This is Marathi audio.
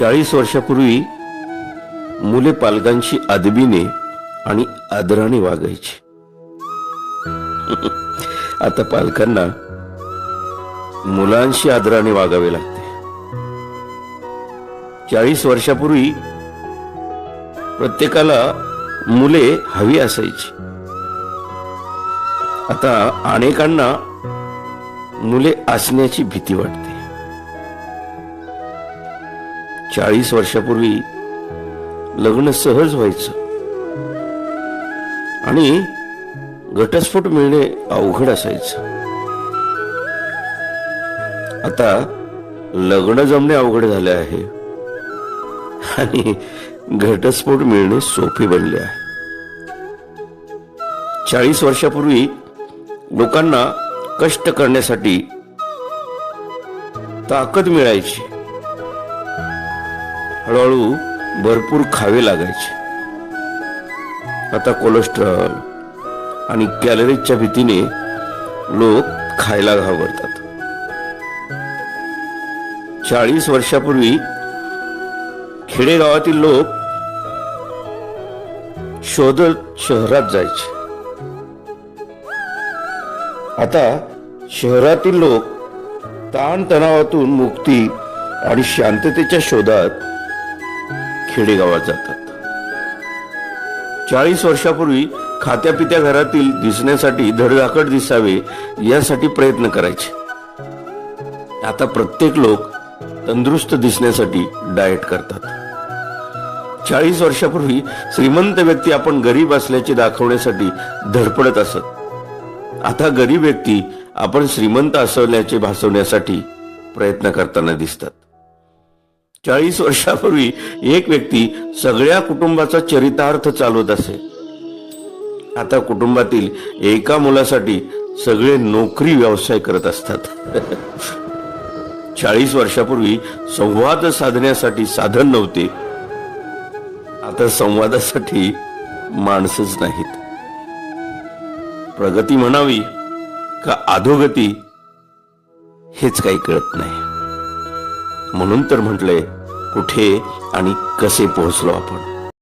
चाळीस वर्षापूर्वी मुले पालकांशी अदबीने आणि आदराने वागायची. आता पालकांना मुलांशी आदराने वागावे लागते. चाळीस वर्षापूर्वी प्रत्येकाला मुले हवी असायची. आता अनेकांना मुले असण्याची भीती वाटते. चाळीस वर्षापूर्वी लग्न सहज व्हायचं. आणि घटस्फोट मिळणे अवघड असायचं. आता लग्न जमणे अवघड झाले आहे. आणि घटस्फोट मिळणे सोपे बनले आहे. चाळीस वर्षापूर्वी लोकांना कष्ट करण्यासाठी ताकद मिळायची. हळूहळू भरपूर खावे लागायचे. आता कोलेस्ट्रॉल आणि कॅलरीजच्या भीतीने लोक खायला घाबरतात. चाळीस वर्षापूर्वी खेडेगावातील लोक शोधत शहरात जायचे. आता शहरातील लोक ताणतणावातून मुक्ती आणि शांततेच्या शोधात खेडेगावात जातात. चाळीस वर्षापूर्वी खात्यापित्या घरातील दिसण्यासाठी धडधाकट दिसावे यासाठी प्रयत्न करायचे. आता प्रत्येक लोक तंदुरुस्त दिसण्यासाठी डाएट करतात. चाळीस वर्षापूर्वी श्रीमंत व्यक्ती आपण गरीब असल्याचे दाखवण्यासाठी धडपडत असत. आता गरीब व्यक्ती आपण श्रीमंत असवण्याचे भासवण्यासाठी प्रयत्न करताना दिसतात. चाळीस वर्षापूर्वी एक व्यक्ती सगळ्या कुटुंबाचा चरितार्थ चालवत असे. आता कुटुंबातील एका मुलासाठी सगळे नोकरी व्यवसाय करत असतात. चाळीस वर्षापूर्वी संवाद साधण्यासाठी साधन नव्हते. आता संवादासाठी माणसच नाहीत. प्रगती म्हणावी का अधोगती हेच काही कळत नाही. म्हणून तर म्हटलंय कुठे आणि कसे पोहोचलो आपण?